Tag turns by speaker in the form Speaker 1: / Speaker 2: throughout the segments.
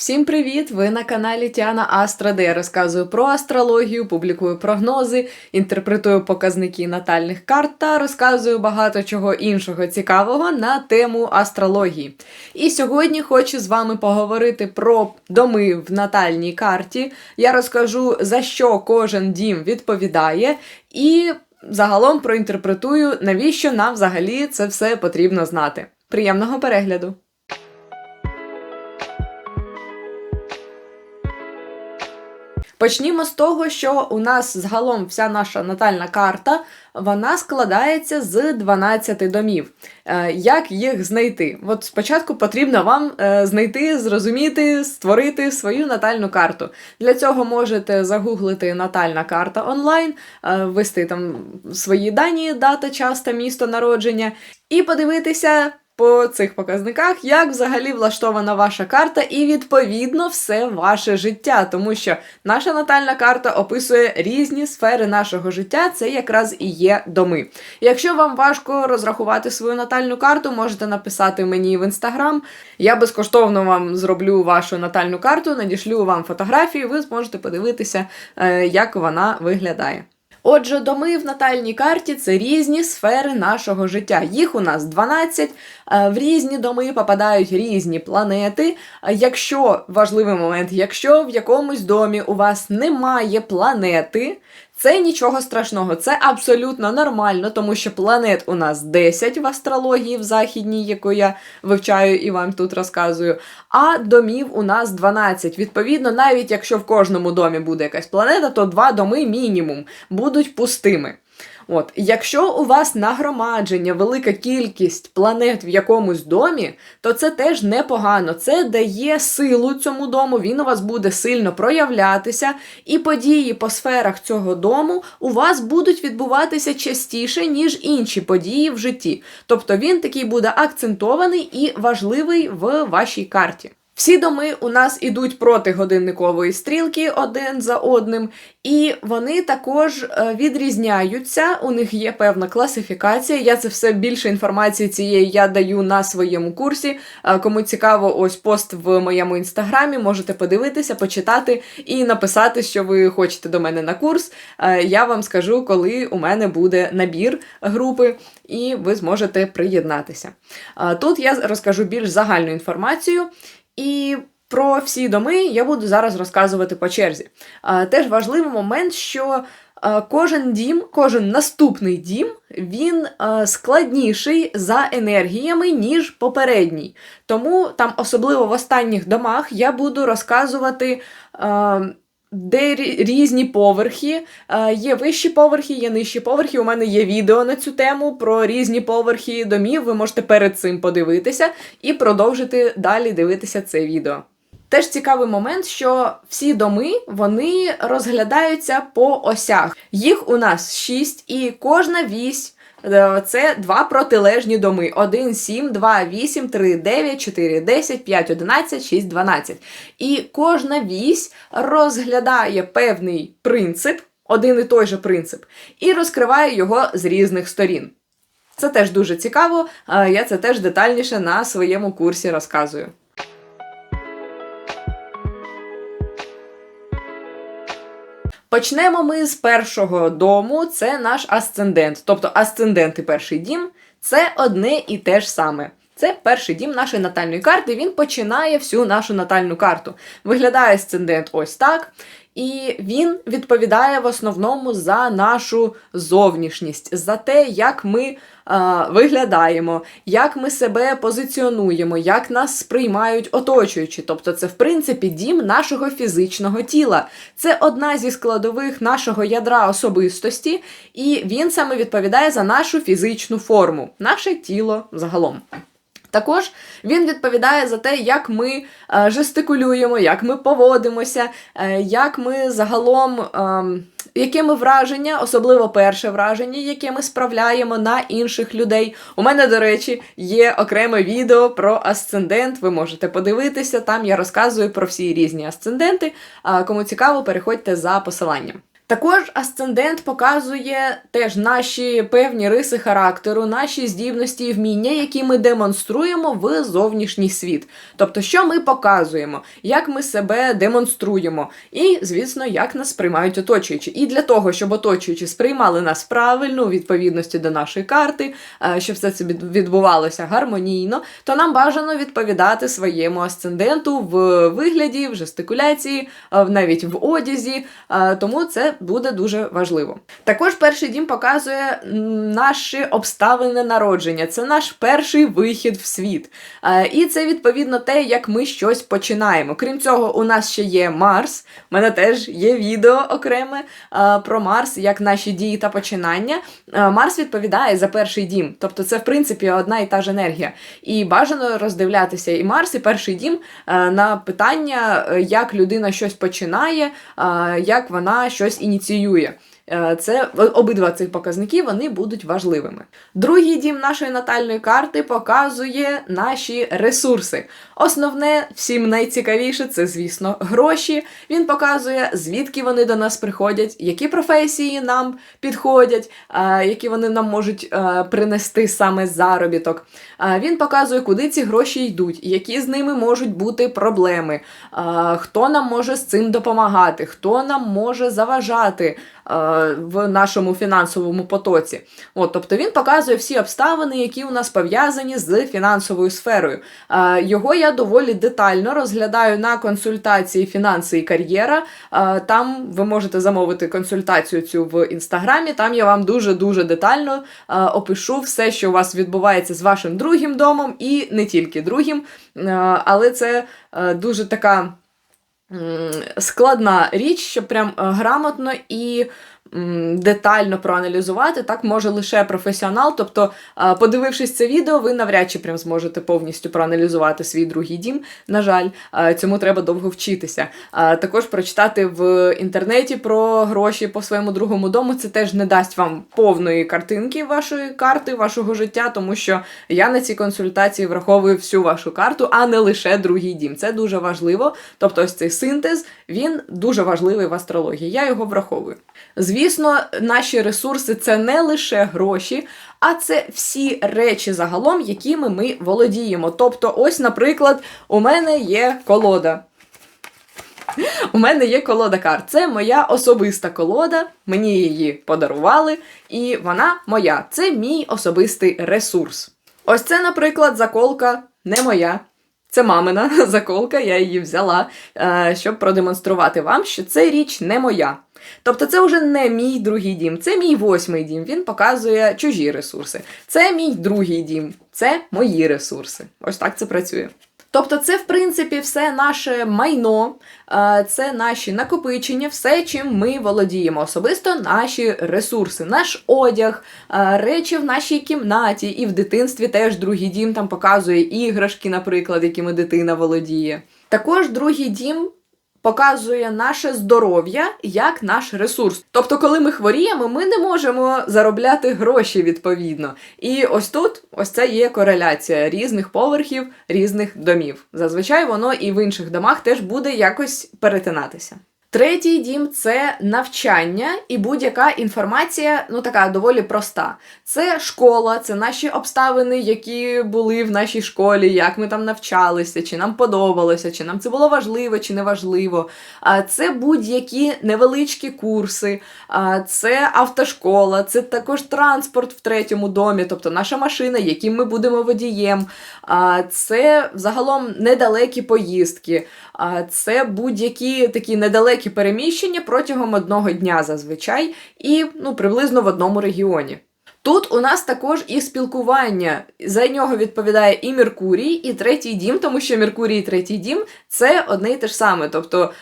Speaker 1: Всім привіт! Ви на каналі Тіана Астра, де я розказую про астрологію, публікую прогнози, інтерпретую показники натальних карт та розказую багато чого іншого цікавого на тему астрології. І сьогодні хочу з вами поговорити про доми в натальній карті. Я розкажу, за що кожен дім відповідає, і загалом проінтерпретую, навіщо нам взагалі це все потрібно знати. Приємного перегляду! Почнімо з того, що у нас загалом вся наша натальна карта вона складається з 12 домів. Е, Як їх знайти? От спочатку потрібно вам е, знайти, зрозуміти, створити свою натальну карту. Для цього можете загуглити натальна карта онлайн, е, ввести там свої дані, дата, час та місто народження, і подивитися по цих показниках, як взагалі влаштована ваша карта, і відповідно все ваше життя, тому що наша натальна карта описує різні сфери нашого життя. Це якраз і є доми. Якщо вам важко розрахувати свою натальну карту, можете написати мені в інстаграм. Я безкоштовно вам зроблю вашу натальну карту, надішлю вам фотографії, ви зможете подивитися, е, як вона виглядає. Отже, доми в натальній карті це різні сфери нашого життя. Їх у нас 12, е, в різні доми попадають різні планети. Е, Якщо важливий момент, якщо в якомусь домі у вас немає планети, це нічого страшного, це абсолютно нормально, тому що планет у нас 10 в астрології в західній, яку я вивчаю і вам тут розказую. А домів у нас 12. Відповідно, навіть якщо в кожному домі буде якась планета, то два доми мінімум будуть пустими. От, якщо у вас нагромадження, велика кількість планет в якомусь домі, то це теж непогано. Це дає силу цьому дому, він у вас буде сильно проявлятися, і події по сферах цього дому у вас будуть відбуватися частіше, ніж інші події в житті. Тобто він такий буде акцентований і важливий в вашій карті. Всі доми у нас ідуть проти годинникової стрілки один за одним, і вони також е, відрізняються. У них є певна класифікація. Я це все більше інформації цієї я даю на своєму курсі. Е, Кому цікаво, ось пост в моєму інстаграмі, можете подивитися, почитати і написати, що ви хочете до мене на курс. Е, Я вам скажу, коли у мене буде набір групи, і ви зможете приєднатися. Тут я розкажу більш загальну інформацію. І про всі доми я буду зараз розказувати по черзі. Теж важливий момент, що кожен дім, кожен наступний дім, він складніший за енергіями, ніж попередній. Тому там, особливо в останніх домах, я буду розказувати. Де різні поверхи, Е, є вищі поверхи, є нижчі поверхи. У мене є відео на цю тему про різні поверхи домів. Ви можете перед цим подивитися і продовжити далі дивитися це відео. Теж цікавий момент, що всі доми вони розглядаються по осях. Їх у нас шість, і кожна вісь. Е, Це два протилежні доми: 1, 7, 2, 8, 3, 9, 4, 10, 5, 11, 6, 12. І кожна вісь розглядає певний принцип, один і той же принцип, і розкриває його з різних сторін. Це теж дуже цікаво, е, я це теж детальніше на своєму курсі розказую. Почнемо ми з першого дому, це наш асцендент. Тобто асцендент і перший дім це одне і те ж саме. Це перший дім нашої натальної карти. Він починає всю нашу натальну карту. Виглядає асцендент ось так. І він відповідає в основному за нашу зовнішність, за те, як ми а, виглядаємо, як ми себе позиціонуємо, як нас сприймають оточуючі. Тобто, це в принципі дім нашого фізичного тіла. Це одна зі складових нашого ядра особистості, і він саме відповідає за нашу фізичну форму, наше тіло загалом. Також він відповідає за те, як ми е, жестикулюємо, як ми поводимося, е, як ми загалом, е, яке ми враження, особливо перше враження, яке ми справляємо на інших людей. У мене, до речі, є окреме відео про асцендент. Ви можете подивитися. Там я розказую про всі різні асценденти. Кому цікаво, переходьте за посиланням. Також асцендент показує теж наші певні риси характеру, наші здібності і вміння, які ми демонструємо в зовнішній світ. Тобто, що ми показуємо, як ми себе демонструємо, і, звісно, як нас сприймають оточуючі. І для того, щоб оточуючі сприймали нас правильно, у відповідності до нашої карти, е, щоб все це відбувалося гармонійно, то нам бажано відповідати своєму асценденту в вигляді, в жестикуляції, е, навіть в одязі. е, Тому це буде дуже важливо. Також перший дім показує наші обставини народження. Це наш перший вихід в світ. Е, І це відповідно те, як ми щось починаємо. Крім цього, у нас ще є Марс. У мене теж є відео окреме е, про Марс, як наші дії та починання. Е, Марс відповідає за перший дім. Тобто, це в принципі одна і та ж енергія. І бажано роздивлятися і Марс, і перший дім на питання, як людина щось починає, як вона щось ініціює. Е, Це обидва цих показники вони будуть важливими. Другий дім нашої натальної карти показує наші ресурси. Основне, всім найцікавіше, це, звісно, гроші. Він показує, звідки вони до нас приходять, які професії нам підходять, е, які вони нам можуть е, принести саме заробіток. Е, Він показує, куди ці гроші йдуть, які з ними можуть бути проблеми, хто нам може з цим допомагати, хто нам може заважати в нашому фінансовому потоці. От, тобто він показує всі обставини, які у нас пов'язані з фінансовою сферою. Його я доволі детально розглядаю на консультації фінанси і кар'єра. Е, Там ви можете замовити консультацію цю в інстаграмі. Там я вам дуже дуже детально е, опишу все, що у вас відбувається з вашим другим домом, і не тільки другим. Е, Але це дуже така складна річ, щоб прям грамотно і детально проаналізувати. Так може лише професіонал. Тобто, подивившись це відео, ви навряд чи прям зможете повністю проаналізувати свій другий дім. На жаль, цьому треба довго вчитися. Також прочитати в інтернеті про гроші по своєму другому дому. Це теж не дасть вам повної картинки вашої карти, вашого життя, тому що я на цій консультації враховую всю вашу карту, а не лише другий дім. Це дуже важливо. Тобто, ось цей синтез він дуже важливий в астрології. Я його враховую. Звісно, наші ресурси це не лише гроші, а це всі речі загалом, якими ми володіємо. Тобто, ось, наприклад, у мене є колода. У мене є колода карт. Це моя особиста колода. Мені її подарували, і вона моя. Це мій особистий ресурс. Ось це, наприклад, заколка не моя. Це мамина заколка, я її взяла, е, щоб продемонструвати вам, що це річ не моя. Тобто це вже не мій другий дім, це мій восьмий дім. Він показує чужі ресурси. Це мій другий дім, це мої ресурси. Ось так це працює. Тобто, це, в принципі, все наше майно, е, це наші накопичення, все, чим ми володіємо, особисто наші ресурси, наш одяг, е, речі в нашій кімнаті, і в дитинстві теж другий дім там показує іграшки, наприклад, якими дитина володіє. Також другий дім показує наше здоров'я як наш ресурс. Тобто, коли ми хворіємо, ми не можемо заробляти гроші відповідно. І ось тут ось це є кореляція різних поверхів, різних домів. Зазвичай воно і в інших домах теж буде якось перетинатися. Третій дім це навчання і будь-яка інформація, ну така доволі проста. Це школа, це наші обставини, які були в нашій школі, як ми там навчалися, чи нам подобалося, чи нам це було важливо, чи не важливо. Це будь-які невеличкі курси, це автошкола, це також транспорт в третьому домі, тобто наша машина, яким ми будемо водієм. Це загалом недалекі поїздки, це будь-які такі недалекі переміщення протягом одного дня зазвичай, і ну, приблизно в одному регіоні. Тут у нас також і спілкування. За нього відповідає і Меркурій, і третій дім, тому що Меркурій і третій дім це одне і те ж саме. Тобто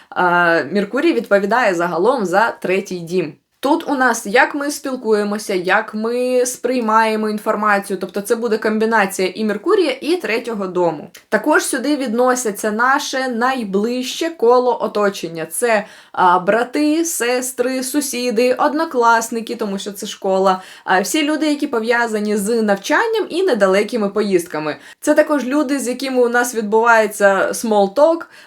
Speaker 1: Меркурій відповідає загалом за третій дім. Тут у нас як ми спілкуємося, як ми сприймаємо інформацію, тобто це буде комбінація і Меркурія, і третього дому. Також сюди відносяться наше найближче коло оточення: це а, брати, сестри, сусіди, однокласники, тому що це школа, а всі люди, які пов'язані з навчанням і недалекими поїздками. Це також люди, з якими у нас відбувається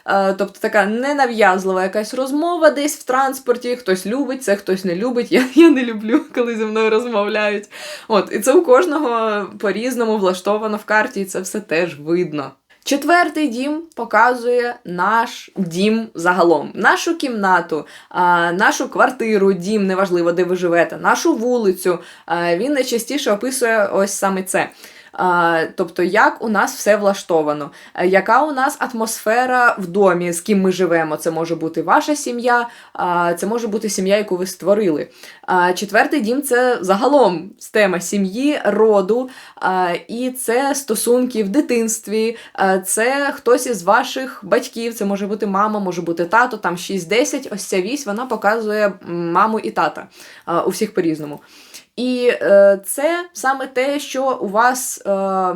Speaker 1: а, тобто така ненав'язлива якась розмова десь в транспорті. Хтось любить це, хтось не любить. Я, я не люблю, коли зі мною розмовляють. От, і це у кожного по-різному влаштовано в карті, і це все теж видно. Четвертий дім показує наш дім загалом, нашу кімнату, нашу квартиру, дім, неважливо, де ви живете, нашу вулицю. Він найчастіше описує ось саме це. Тобто, як у нас все влаштовано, яка у нас атмосфера в домі, з ким ми живемо. Це може бути ваша сім'я, це може бути сім'я, яку ви створили. А, Четвертий дім це загалом тема сім'ї, роду, і це стосунки в дитинстві, це хтось із ваших батьків, це може бути мама, може бути тато, там 6-10. Ось ця вісь вона показує маму і тата у всіх по-різному. І е, це саме те, що у вас е,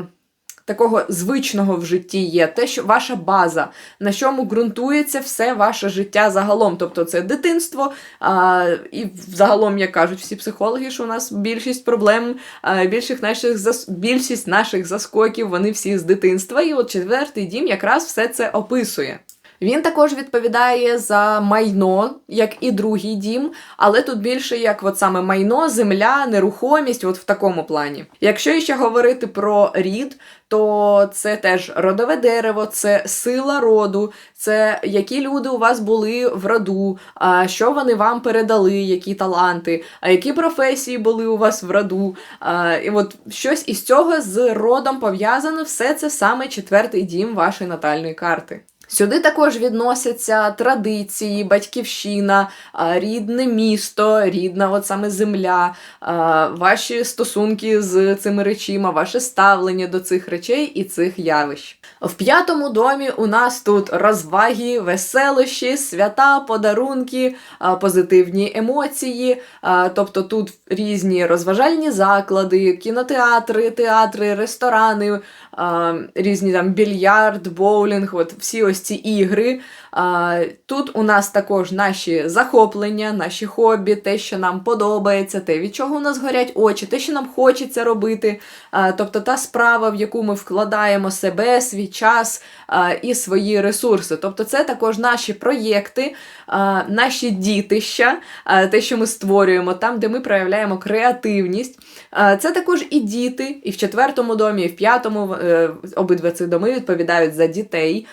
Speaker 1: такого звичного в житті є, те, що ваша база, на чому ґрунтується все ваше життя загалом. Тобто це дитинство, е, і загалом, як кажуть всі психологи, що у нас більшість проблем, е, більшість наших зас... більшість наших заскоків, вони всі з дитинства. І от четвертий дім якраз все це описує. Він також відповідає за майно, як і другий дім, але тут більше як от саме майно, земля, нерухомість, от в такому плані. Якщо ще говорити про рід, то це теж родове дерево, це сила роду, це які люди у вас були в роду, що вони вам передали, які таланти, а які професії були у вас в роду. І от щось із цього з родом пов'язано, все це саме четвертий дім вашої натальної карти. Сюди також відносяться традиції, батьківщина, рідне місто, рідна от саме земля, ваші стосунки з цими речима, ваше ставлення до цих речей і цих явищ. В п'ятому домі у нас тут розваги, веселощі, свята, подарунки, позитивні емоції. Тобто тут різні розважальні заклади, кінотеатри, театри, ресторани, різні там більярд, боулінг, от всі ось ці ігри. Тут у нас також наші захоплення, наші хобі, те, що нам подобається, те, від чого у нас горять очі, те, що нам хочеться робити. Тобто та справа, в яку ми вкладаємо себе, свій час і свої ресурси. Тобто, це також наші проєкти, наші дітища, те, що ми створюємо, там, де ми проявляємо креативність. Це також і діти, і в четвертому домі, і в п'ятому е, обидва ці доми відповідають за дітей,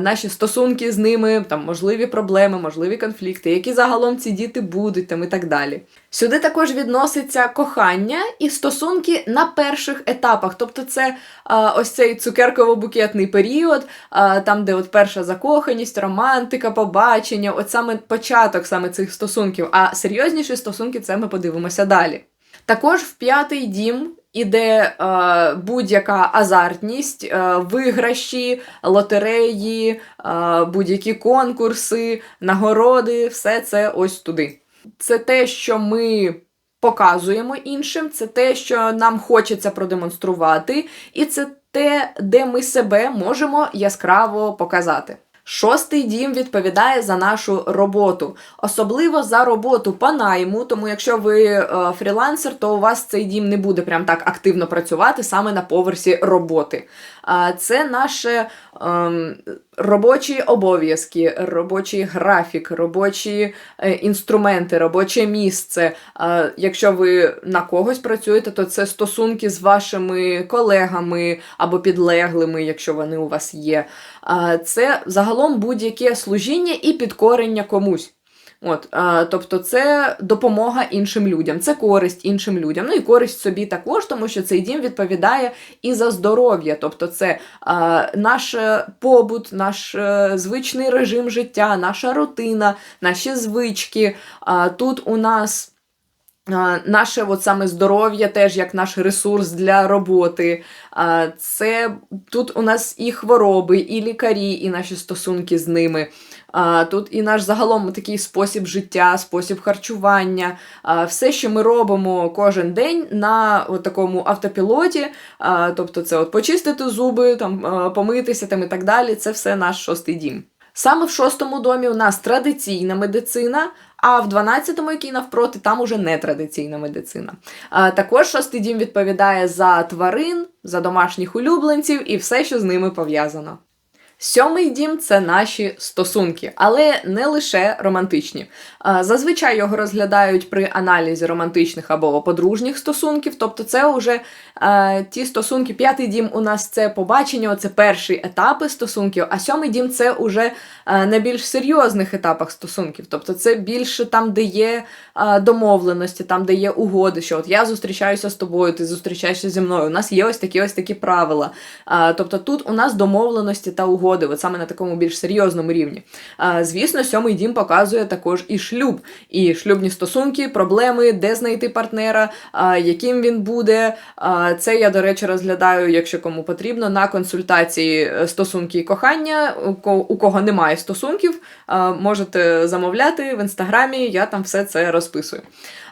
Speaker 1: наші стосунки з ними, там можливі проблеми, можливі конфлікти, які загалом ці діти будуть там і так далі. Сюди також відноситься кохання і стосунки на перших етапах. Тобто, це а, ось цей цукерково-букетний період, а, там, де от перша закоханість, романтика, побачення, от саме початок саме цих стосунків. А серйозніші стосунки це ми подивимося далі. Також в п'ятий дім іде е, будь-яка азартність, е, виграші, лотереї, е, будь-які конкурси, нагороди, все це ось туди. Це те, що ми показуємо іншим, це те, що нам хочеться продемонструвати, і це те, де ми себе можемо яскраво показати. Шостий дім відповідає за нашу роботу, особливо за роботу по найму. Тому, якщо ви е, фрілансер, то у вас цей дім не буде прям так активно працювати саме на поверсі роботи. Це наші ем, робочі обов'язки, робочий графік, робочі е, інструменти, робоче місце. Якщо ви на когось працюєте, то це стосунки з вашими колегами або підлеглими, якщо вони у вас є. Це загалом будь-яке служіння і підкорення комусь. От, а, Тобто це допомога іншим людям, це користь іншим людям. Ну і користь собі також, тому що цей дім відповідає і за здоров'я. Тобто, це а, наш побут, наш а, звичний режим життя, наша рутина, наші звички. А, Тут у нас Наше от саме здоров'я теж як наш ресурс для роботи. Це тут у нас і хвороби, і лікарі, і наші стосунки з ними. Тут і наш загалом такий спосіб життя, спосіб харчування, все, що ми робимо кожен день на от такому автопілоті. Тобто, це от почистити зуби, там помитися там і так далі. Це все наш шостий дім. Саме в шостому домі у нас традиційна медицина, а в 12-му, який навпроти, там уже нетрадиційна медицина. А, також шостий дім відповідає за тварин, за домашніх улюбленців і все, що з ними пов'язано. Сьомий дім це наші стосунки, але не лише романтичні. Зазвичай його розглядають при аналізі романтичних або подружніх стосунків, тобто це вже а, ті стосунки. П'ятий дім у нас це побачення, це перші етапи стосунків, а сьомий дім це уже на більш серйозних етапах стосунків. Тобто це більше там, де є домовленості, там, де є угоди, що от я зустрічаюся з тобою, ти зустрічаєшся зі мною. У нас є ось такі ось такі правила. Тобто тут у нас домовленості та угоди угоди, от саме на такому більш серйозному рівні. А, Звісно, сьомий дім показує також і шлюб, і шлюбні стосунки, проблеми, де знайти партнера, а, яким він буде. А, Це я, до речі, розглядаю, якщо кому потрібно, на консультації е, стосунки і кохання. У кого немає стосунків, можете замовляти в інстаграмі, я там все це розписую.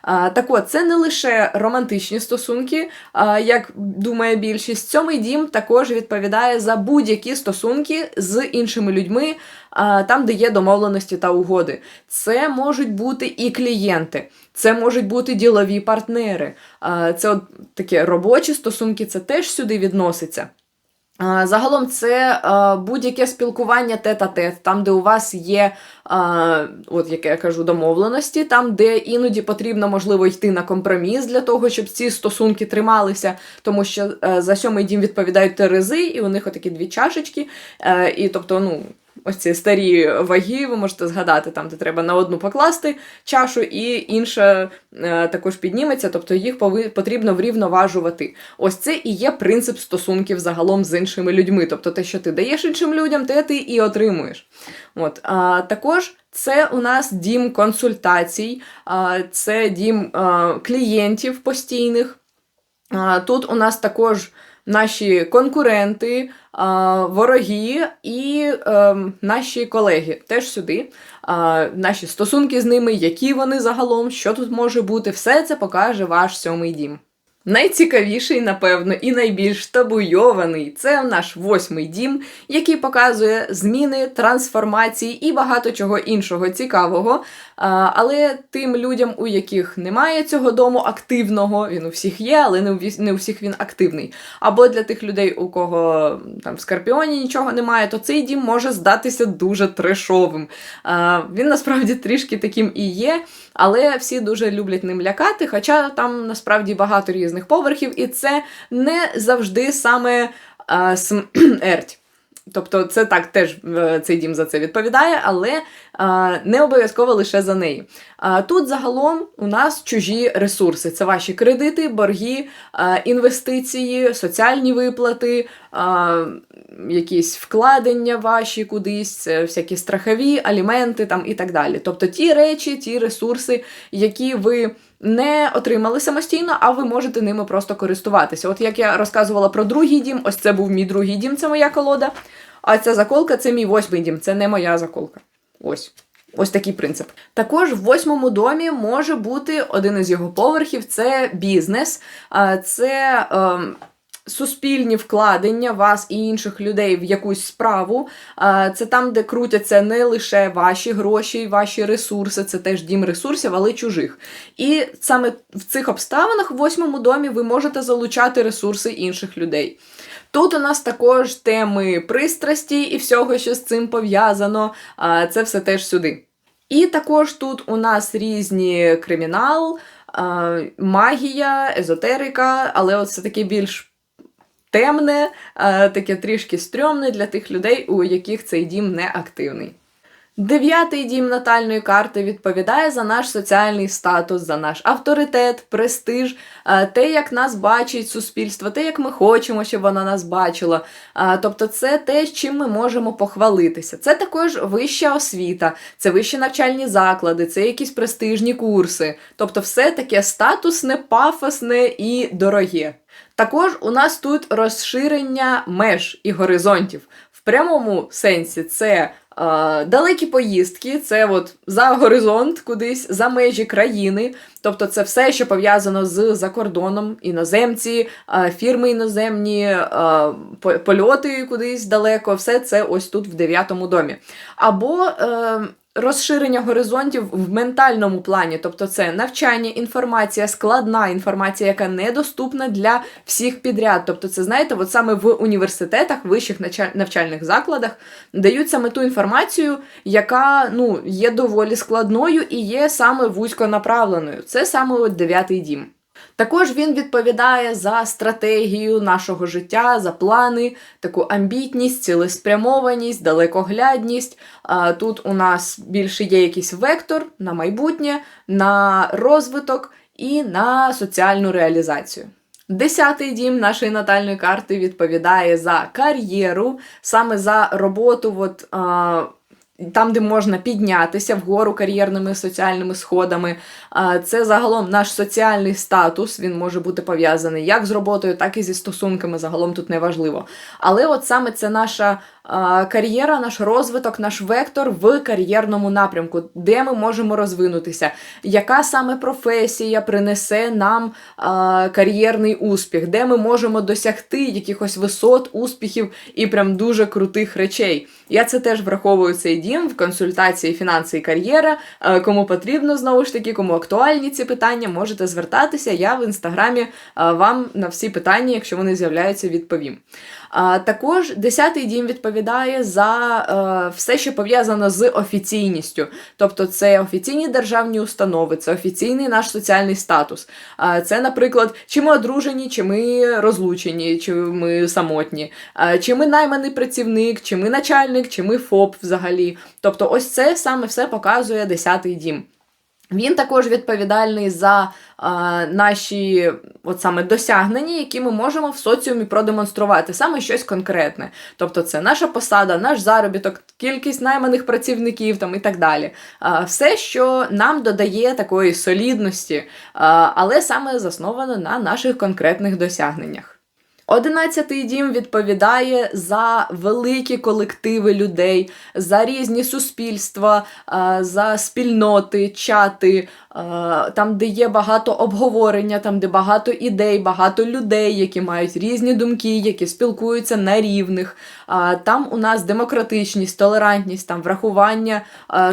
Speaker 1: Так от, це не лише романтичні стосунки, як думає більшість. Сьомий дім також відповідає за будь-які стосунки з іншими людьми, там, де є домовленості та угоди. Це можуть бути і клієнти, це можуть бути ділові партнери. Це от такі робочі стосунки, це теж сюди відноситься. Загалом це будь-яке спілкування тет-а-тет, там, де у вас є, от як я кажу, домовленості, там, де іноді потрібно, можливо, йти на компроміс для того, щоб ці стосунки трималися, тому що е, за сьомий дім відповідають терези, і у них отакі дві чашечки. Е, і тобто, ну, Ось ці старі ваги, ви можете згадати, там, де треба на одну покласти чашу, і інша е, також підніметься, тобто їх потрібно врівноважувати. Ось це і є принцип стосунків загалом з іншими людьми. Тобто те, що ти даєш іншим людям, те ти і отримуєш. От, а, Також це у нас дім консультацій, це дім клієнтів постійних. Тут у нас також наші конкуренти, вороги і ем, наші колеги теж сюди. Наші стосунки з ними, які вони загалом, що тут може бути, все це покаже ваш сьомий дім. Найцікавіший, напевно, і найбільш табуйований це наш восьмий дім, який показує зміни, трансформації і багато чого іншого цікавого. Але тим людям, у яких немає цього дому активного, він у всіх є, але не у всіх він активний. Або для тих людей, у кого там в Скорпіоні нічого немає, то цей дім може здатися дуже трешовим. Він насправді трішки таким і є, але всі дуже люблять ним лякати, хоча там насправді багато різних поверхів, і це не завжди саме смерть. Тобто це так теж е, цей дім за це відповідає, але а, не обов'язково лише за неї. А, Тут загалом у нас чужі ресурси: це ваші кредити, борги, а, інвестиції, соціальні виплати, а, якісь вкладення ваші кудись, всякі страхові, аліменти там і так далі. Тобто ті речі, ті ресурси, які ви не отримали самостійно, а ви можете ними просто користуватися. От як я розказувала про другий дім, ось це був мій другий дім, це моя колода. А ця заколка це мій восьмий дім, це не моя заколка. Ось. Ось такий принцип. Також в восьмому домі може бути один із його поверхів це бізнес. Це. Ем, суспільні вкладення вас і інших людей в якусь справу. Це там, де крутяться не лише ваші гроші, ваші ресурси, це теж дім ресурсів, але чужих. І саме в цих обставинах в восьмому домі ви можете залучати ресурси інших людей. Тут у нас також теми пристрасті і всього, що з цим пов'язано. Це все теж сюди. І також тут у нас різні кримінал, магія, езотерика, але це таке більш темне, таке трішки стрьомне для тих людей, у яких цей дім не активний. Дев'ятий дім натальної карти відповідає за наш соціальний статус, за наш авторитет, престиж, е, те, як нас бачить суспільство, те, як ми хочемо, щоб воно нас бачило. Е, Тобто, це те, чим ми можемо похвалитися. Це також вища освіта, це вищі навчальні заклади, це якісь престижні курси. Тобто, все таке статусне, пафосне і дороге. Також у нас тут розширення меж і горизонтів. В прямому сенсі це далекі поїздки, це от за горизонт кудись, за межі країни. Тобто це все, що пов'язано з закордоном, іноземці, фірми іноземні, польоти кудись далеко, все це ось тут в дев'ятому домі. Або е, розширення горизонтів в ментальному плані, тобто це навчання, інформація, складна інформація, яка недоступна для всіх підряд. Тобто, це знаєте, от саме в університетах, вищих навчальних закладах дають саме ту інформацію, яка ну, є доволі складною і є саме вузьконаправленою. Це саме от дев'ятий дім. Також він відповідає за стратегію нашого життя, за плани, таку амбітність, цілеспрямованість, далекоглядність. Тут у нас більше є якийсь вектор на майбутнє, на розвиток і на соціальну реалізацію. Десятий дім нашої натальної карти відповідає за кар'єру, саме за роботу. От, там, де можна піднятися вгору кар'єрними соціальними сходами. Це загалом наш соціальний статус. Він може бути пов'язаний як з роботою, так і зі стосунками. Загалом тут не важливо. Але от саме це наша кар'єра, наш розвиток, наш вектор в кар'єрному напрямку, де ми можемо розвинутися, яка саме професія принесе нам кар'єрний успіх, де ми можемо досягти якихось висот, успіхів і прям дуже крутих речей. Я це теж враховую цей дім в консультації фінанси і кар'єра. Е, Кому потрібно знову ж таки, кому актуальні ці питання, можете звертатися. Я в інстаграмі е, вам на всі питання, якщо вони з'являються, відповім. А також десятий дім відповідає за е, все, що пов'язано з офіційністю. Тобто, це офіційні державні установи, це офіційний наш соціальний статус. Це, наприклад, чи ми одружені, чи ми розлучені, чи ми самотні, чи ми найманий працівник, чи ми начальник, чи ми ФОП взагалі. Тобто, ось це саме все показує десятий дім. Він також відповідальний за а, наші от саме досягнення, які ми можемо в соціумі продемонструвати, саме щось конкретне. Тобто, це наша посада, наш заробіток, кількість найманих працівників там і так далі. А, все, що нам додає такої солідності, а, але саме засновано на наших конкретних досягненнях. Одинадцятий дім відповідає за великі колективи людей, за різні суспільства, за спільноти, чати, там, де є багато обговорення, там, де багато ідей, багато людей, які мають різні думки, які спілкуються на рівних. Там у нас демократичність, толерантність, там врахування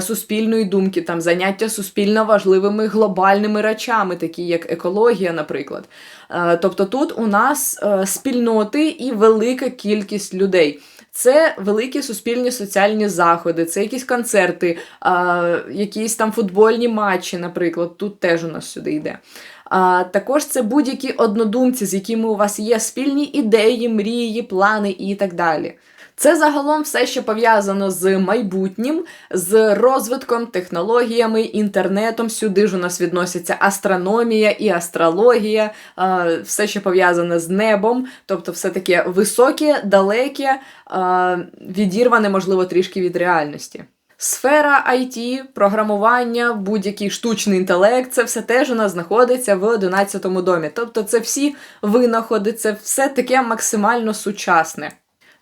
Speaker 1: суспільної думки, там заняття суспільно важливими глобальними речами, такі як екологія, наприклад. Е, Тобто тут у нас е, спільноти і велика кількість людей. Це великі суспільні соціальні заходи, це якісь концерти, е, якісь там футбольні матчі, наприклад. Тут теж у нас сюди йде. А також це будь-які однодумці, з якими у вас є спільні ідеї, мрії, плани і так далі. Це загалом все, що пов'язано з майбутнім, з розвитком, технологіями, інтернетом. Сюди ж у нас відносяться астрономія і астрологія, все, що пов'язане з небом, тобто все таке високе, далеке, відірване, можливо, трішки від реальності. Сфера IT, програмування, будь-який штучний інтелект, це все теж у нас знаходиться в 11 домі. Тобто це всі винаходи, це все таке максимально сучасне.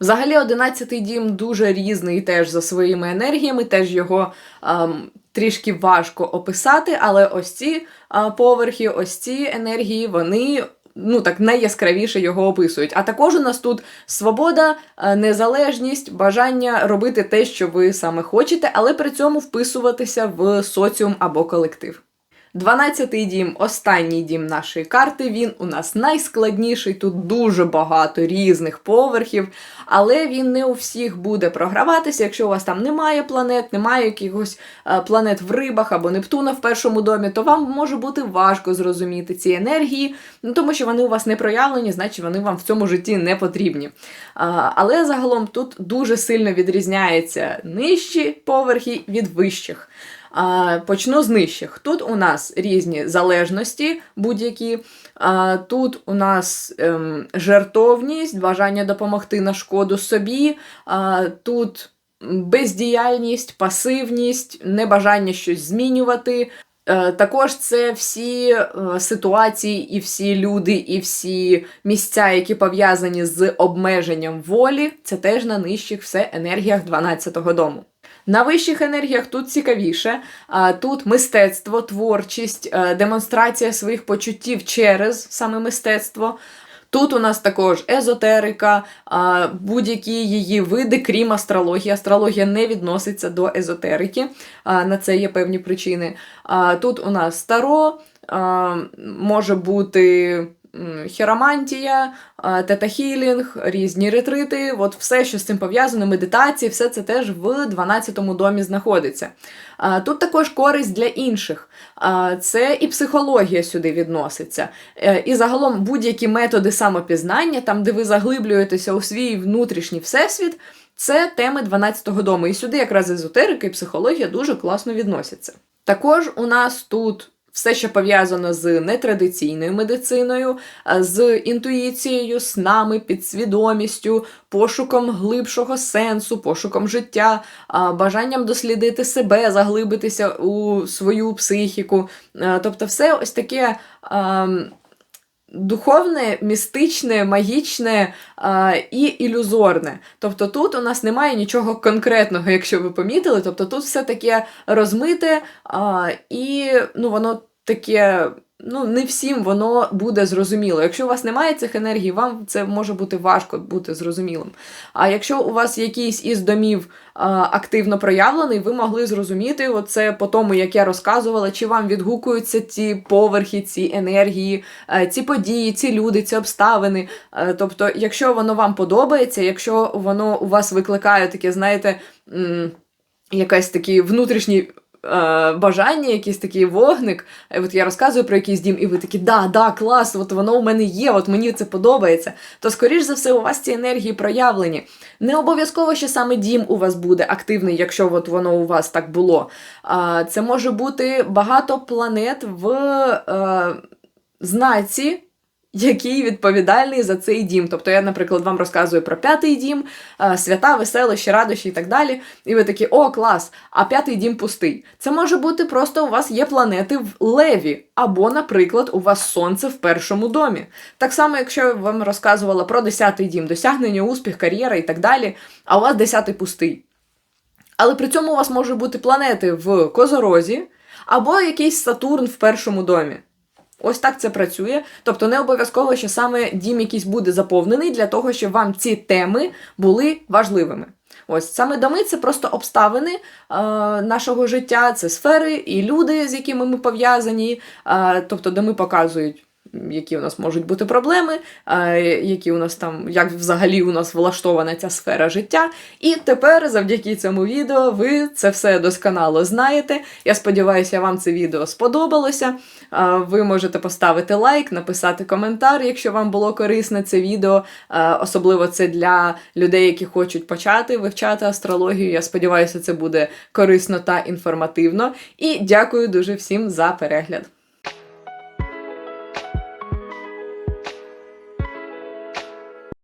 Speaker 1: Взагалі, 11-й дім дуже різний теж за своїми енергіями, теж його ем, трішки важко описати, але ось ці а, поверхи, ось ці енергії, вони. Ну, так найяскравіше його описують. А також у нас тут свобода, е, незалежність, бажання робити те, що ви саме хочете, але при цьому вписуватися в соціум або колектив. 12-й дім, останній дім нашої карти. Він у нас найскладніший. Тут дуже багато різних поверхів, але він не у всіх буде програватися. Якщо у вас там немає планет, немає якихось е, планет в рибах або Нептуна в першому домі, то вам може бути важко зрозуміти ці енергії, ну тому що вони у вас не проявлені, значить вони вам в цьому житті не потрібні. А, але загалом тут дуже сильно відрізняються нижчі поверхи від вищих. Почну з нижчих. Тут у нас різні залежності будь-які. Тут у нас ем, жертовність, бажання допомогти на шкоду собі. Тут бездіяльність, пасивність, небажання щось змінювати. Е, Також це всі е, ситуації, і всі люди, і всі місця, які пов'язані з обмеженням волі, це теж на нижчих все енергіях 12-го дому. На вищих енергіях тут цікавіше. Тут мистецтво, творчість, е, демонстрація своїх почуттів через саме мистецтво. Тут у нас також езотерика, будь-які її види, крім астрології. Астрологія не відноситься до езотерики, на це є певні причини. Тут у нас старо, може бути хіромантія, а, тета-хілінг, різні ретрити, от все, що з цим пов'язано, медитації, все це теж в 12-му домі знаходиться. Тут також користь для інших. Це і психологія сюди відноситься. Е, І загалом будь-які методи самопізнання, там, де ви заглиблюєтеся у свій внутрішній всесвіт, це теми 12-го дому. І сюди якраз езотерика і психологія дуже класно відносяться. Також у нас тут. Все, що пов'язано з нетрадиційною медициною, з інтуїцією, снами, підсвідомістю, пошуком глибшого сенсу, пошуком життя, бажанням дослідити себе, заглибитися у свою психіку. Тобто, все ось таке. Духовне, містичне, магічне а, і ілюзорне. Тобто тут у нас немає нічого конкретного, якщо ви помітили. Тобто тут все таке розмите, а, і ну, воно таке. Ну, не всім воно буде зрозуміло. Якщо у вас немає цих енергій, вам це може бути важко бути зрозумілим. А якщо у вас якийсь із домів а, активно проявлений, ви могли зрозуміти оце по тому, як я розказувала, чи вам відгукуються ці поверхи, ці енергії, е, ці події, ці люди, ці обставини. Е, Тобто, якщо воно вам подобається, якщо воно у вас викликає таке, знаєте, м, якась такі внутрішні. Е, Бажання, якийсь такий вогник. Е, От я розказую про якийсь дім, і ви такі, да, да, клас, от воно у мене є, от мені це подобається. То, скоріш за все, у вас ці енергії проявлені. Не обов'язково, що саме дім у вас буде активний, якщо от воно у вас так було. Це може бути багато планет в е, знаці, який відповідальний за цей дім. Тобто я, наприклад, вам розказую про п'ятий дім, е, свята, веселощі, радощі і так далі. І ви такі, о, клас! А п'ятий дім пустий. Це може бути просто у вас є планети в леві, або, наприклад, у вас сонце в першому домі. Так само, якщо я вам розказувала про десятий дім, досягнення, успіх, кар'єра і так далі, а у вас десятий пустий. Але при цьому у вас може бути планети в Козорозі або якийсь Сатурн в першому домі. Ось так це працює. Тобто не обов'язково, що саме дім якийсь буде заповнений для того, щоб вам ці теми були важливими. Ось саме доми це просто обставини е, нашого життя, це сфери і люди, з якими ми пов'язані. Е, тобто доми показують. Які у нас можуть бути проблеми, які у нас там, як взагалі у нас влаштована ця сфера життя. І тепер, завдяки цьому відео, ви це все досконало знаєте. Я сподіваюся, вам це відео сподобалося. Ви можете поставити лайк, написати коментар, якщо вам було корисне це відео. Особливо це для людей, які хочуть почати вивчати астрологію. Я сподіваюся, це буде корисно та інформативно. І дякую дуже всім за перегляд.